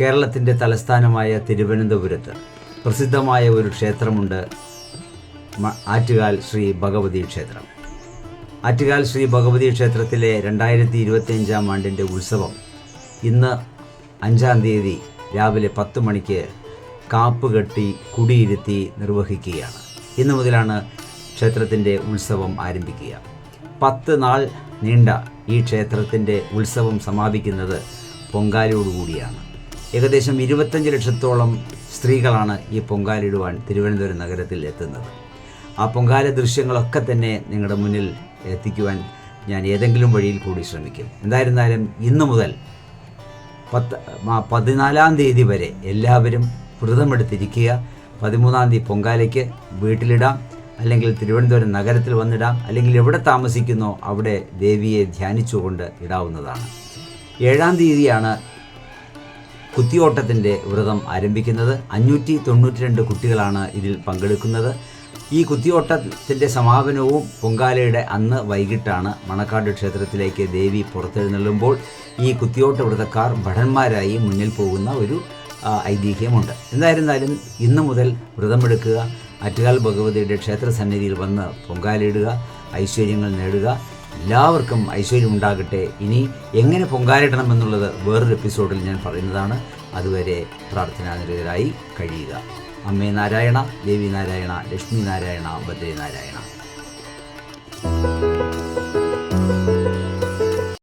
കേരളത്തിന്റെ തലസ്ഥാനമായ തിരുവനന്തപുരത്ത് പ്രസിദ്ധമായ ഒരു ക്ഷേത്രമുണ്ട് ആറ്റുകാൽ ശ്രീ ഭഗവതി ക്ഷേത്രം. ആറ്റുകാൽ ശ്രീ ഭഗവതി ക്ഷേത്രത്തിലെ രണ്ടായിരത്തി ഇരുപത്തിയഞ്ചാം ആണ്ടിന്റെ ഉത്സവം ഇന്ന് അഞ്ചാം തീയതി രാവിലെ പത്ത് മണിക്ക് കാപ്പ് കെട്ടി കുടിയിരുത്തി നിർവഹിക്കുകയാണ്. ഇന്നു മുതലാണ് ക്ഷേത്രത്തിന്റെ ഉത്സവം ആരംഭിക്കുക. പത്ത് നാൾ നീണ്ട ഈ ക്ഷേത്രത്തിന്റെ ഉത്സവം സമാപിക്കുന്നത് പൊങ്കാലയോടുകൂടിയാണ്. ഏകദേശം ഇരുപത്തഞ്ച് ലക്ഷത്തോളം സ്ത്രീകളാണ് ഈ പൊങ്കാലിടുവാൻ തിരുവനന്തപുരം നഗരത്തിൽ എത്തുന്നത്. ആ പൊങ്കാല ദൃശ്യങ്ങളൊക്കെ തന്നെ നിങ്ങളുടെ മുന്നിൽ എത്തിക്കുവാൻ ഞാൻ ഏതെങ്കിലും വഴിയിൽ കൂടി ശ്രമിക്കും. എന്തായിരുന്നാലും ഇന്നു മുതൽ പത്ത് പതിനാലാം തീയതി വരെ എല്ലാവരും വ്രതമെടുത്തിരിക്കുക. പതിമൂന്നാം തീയതി പൊങ്കാലയ്ക്ക് വീട്ടിലിടാം. അല്ലെങ്കിൽ തിരുവനന്തപുരം നഗരത്തിൽ വന്നിടാം. അല്ലെങ്കിൽ എവിടെ താമസിക്കുന്നോ അവിടെ ദേവിയെ ധ്യാനിച്ചുകൊണ്ട് ഇടാവുന്നതാണ്. ഏഴാം തീയതിയാണ് കുത്തിയോട്ടത്തിന്റെ വ്രതം ആരംഭിക്കുന്നത്. അഞ്ഞൂറ്റി തൊണ്ണൂറ്റി രണ്ട് കുട്ടികളാണ് ഇതിൽ പങ്കെടുക്കുന്നത്. ഈ കുത്തിയോട്ടത്തിന്റെ സമാപനവും പൊങ്കാലയുടെ അന്ന് വൈകിട്ടാണ് മണക്കാട് ക്ഷേത്രത്തിലേക്ക് ദേവി പുറത്തെഴുന്നള്ളുമ്പോൾ ഈ കുത്തിയോട്ട വ്രതക്കാർ ഭടന്മാരായി മുന്നിൽ പോകുന്ന ഒരു ഐതിഹ്യമുണ്ട്. എന്തായിരുന്നാലും ഇന്ന് മുതൽ വ്രതമെടുക്കുക ആറ്റുകാൽ ഭഗവതിയുടെ ക്ഷേത്ര സന്നിധിയിൽ വന്ന് പൊങ്കാലയിടുക ഐശ്വര്യങ്ങൾ നേടുക എല്ലാവർക്കും ഐശ്വര്യം ഉണ്ടാകട്ടെ ഇനി എങ്ങനെ പൊങ്കാലിടണം എന്നുള്ളത് വേറൊരു എപ്പിസോഡിൽ ഞാൻ പറയുന്നതാണ്. അതുവരെ പ്രാർത്ഥനാനിരതരായി കഴിയുക. അമ്മേ നാരായണ ദേവി നാരായണ ലക്ഷ്മി നാരായണ ഭദ്രേ നാരായണ.